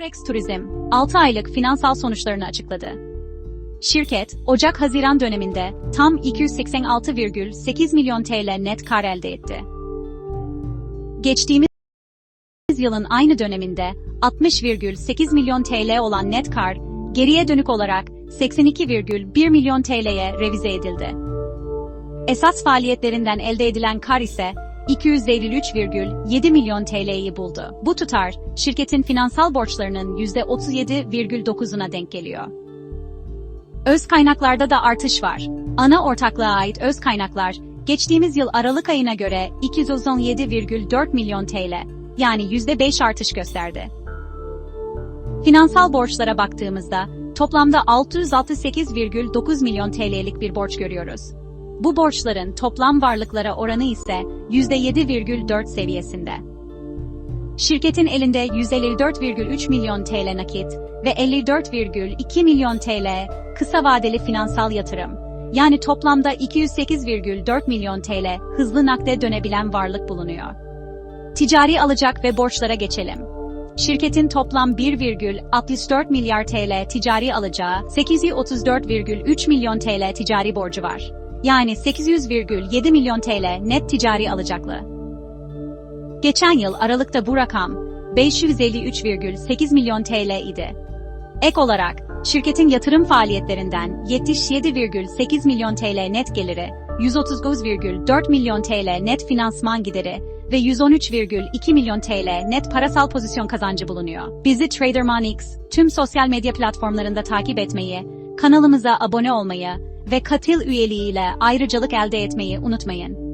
Forex Turizm, 6 aylık finansal sonuçlarını açıkladı. Şirket, Ocak-Haziran döneminde tam 286,8 milyon TL net kar elde etti. Geçtiğimiz yılın aynı döneminde 60,8 milyon TL olan net kar, geriye dönük olarak 82,1 milyon TL'ye revize edildi. Esas faaliyetlerinden elde edilen kar ise 253,7 milyon TL'yi buldu. Bu tutar, şirketin finansal borçlarının %37,9'una denk geliyor. Öz kaynaklarda da artış var. Ana ortaklığa ait öz kaynaklar, geçtiğimiz yıl Aralık ayına göre 217,4 milyon TL, yani %5 artış gösterdi. Finansal borçlara baktığımızda, toplamda 668,9 milyon TL'lik bir borç görüyoruz. Bu borçların toplam varlıklara oranı ise %7,4 seviyesinde. Şirketin elinde 154,3 milyon TL nakit ve 54,2 milyon TL kısa vadeli finansal yatırım, yani toplamda 208,4 milyon TL hızlı nakde dönebilen varlık bulunuyor. Ticari alacak ve borçlara geçelim. Şirketin toplam 1,64 milyar TL ticari alacağı, 834,3 milyon TL ticari borcu var. Yani 800,7 milyon TL net ticari alacaklı. Geçen yıl Aralık'ta bu rakam 553,8 milyon TL idi. Ek olarak, şirketin yatırım faaliyetlerinden 77,8 milyon TL net geliri, 139,4 milyon TL net finansman gideri ve 113,2 milyon TL net parasal pozisyon kazancı bulunuyor. Bizi TraderManX tüm sosyal medya platformlarında takip etmeyi, kanalımıza abone olmayı ve katil üyeliğiyle ayrıcalık elde etmeyi unutmayın.